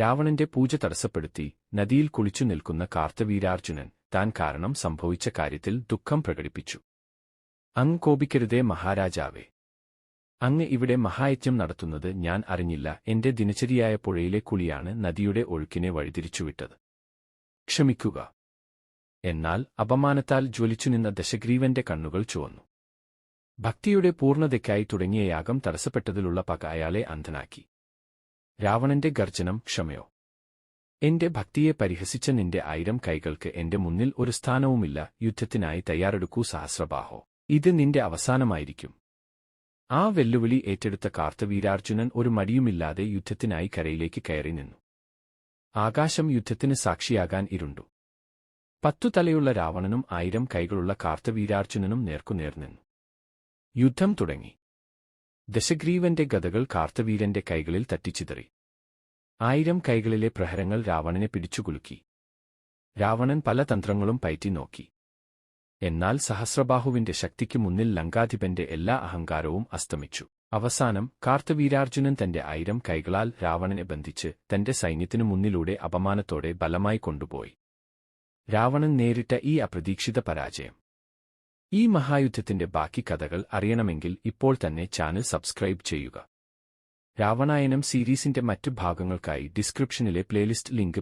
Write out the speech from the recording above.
രാവണന്റെ പൂജ തടസ്സപ്പെടുത്തി നദിയിൽ കുളിച്ചു നിൽക്കുന്ന കാർത്തവീരാർജുനൻ താൻ കാരണം സംഭവിച്ച കാര്യത്തിൽ ദുഃഖം പ്രകടിപ്പിച്ചു. അങ്ങ് കോപിക്കരുതേ മഹാരാജാവേ. അങ്ങ് ഇവിടെ മഹായജ്ഞം നടത്തുന്നത് ഞാൻ അറിഞ്ഞില്ല. എന്റെ ദിനചര്യായ പുഴയിലെ കുളിയാണ് നദിയുടെ ഒഴുക്കിനെ വഴിതിരിച്ചുവിട്ടത്. ക്ഷമിക്കുക. എന്നാൽ അപമാനത്താൽ ജ്വലിച്ചുനിന്ന ദശഗ്രീവന്റെ കണ്ണുകൾ ചുവന്നു. ഭക്തിയുടെ പൂർണതയ്ക്കായി തുടങ്ങിയ യാഗം തടസ്സപ്പെട്ടതിലുള്ള പക അയാളെ അന്ധനാക്കി. രാവണന്റെ ഗർജനം ക്ഷമയോ? എന്റെ ഭക്തിയെ പരിഹസിച്ച നിന്റെ ആയിരം കൈകൾക്ക് എന്റെ മുന്നിൽ ഒരു സ്ഥാനവുമില്ല യുദ്ധത്തിനായി തയ്യാറെടുക്കൂ സഹസ്രബാഹോ. ഇത് നിന്റെ അവസാനമായിരിക്കും. ആ വെല്ലുവിളി ഏറ്റെടുത്ത കാർത്തവീരാർജുനൻ ഒരു മടിയുമില്ലാതെ യുദ്ധത്തിനായി കരയിലേക്ക് കയറി നിന്നു. ആകാശം യുദ്ധത്തിന് സാക്ഷിയാകാൻ ഇരുണ്ടു. പത്തു തലയുള്ള രാവണനും ആയിരം കൈകളുള്ള കാർത്തവീരാർജുനനും നേർക്കുനേർ നിന്നു. യുദ്ധം തുടങ്ങി. ദശഗ്രീവന്റെ ഗതകൾ കാർത്തവീരന്റെ കൈകളിൽ തട്ടിച്ചിതറി. ആയിരം കൈകളിലെ പ്രഹരങ്ങൾ രാവണനെ പിടിച്ചുകുലുക്കി. രാവണൻ പല തന്ത്രങ്ങളും പയറ്റി നോക്കി. എന്നാൽ സഹസ്രബാഹുവിന്റെ ശക്തിക്ക് മുന്നിൽ ലങ്കാധിപന്റെ എല്ലാ അഹങ്കാരവും അസ്തമിച്ചു. അവസാനം കാർത്തവീരാർജുനൻ തന്റെ ആയിരം കൈകളാൽ രാവണനെ ബന്ധിച്ച് തന്റെ സൈന്യത്തിനു മുന്നിലൂടെ അപമാനത്തോടെ ബലമായി കൊണ്ടുപോയി. രാവണൻ നേരിട്ട ഈ അപ്രതീക്ഷിത പരാജയം. ഈ മഹായുദ്ധത്തിന്റെ ബാക്കി കഥകൾ അറിയണമെങ്കിൽ ഇപ്പോൾ തന്നെ ചാനൽ സബ്സ്ക്രൈബ് ചെയ്യുക. രാവണായനം സീരീസിന്റെ മറ്റ് ഭാഗങ്ങൾക്കായി ഡിസ്ക്രിപ്ഷനിലെ പ്ലേലിസ്റ്റ് ലിങ്ക്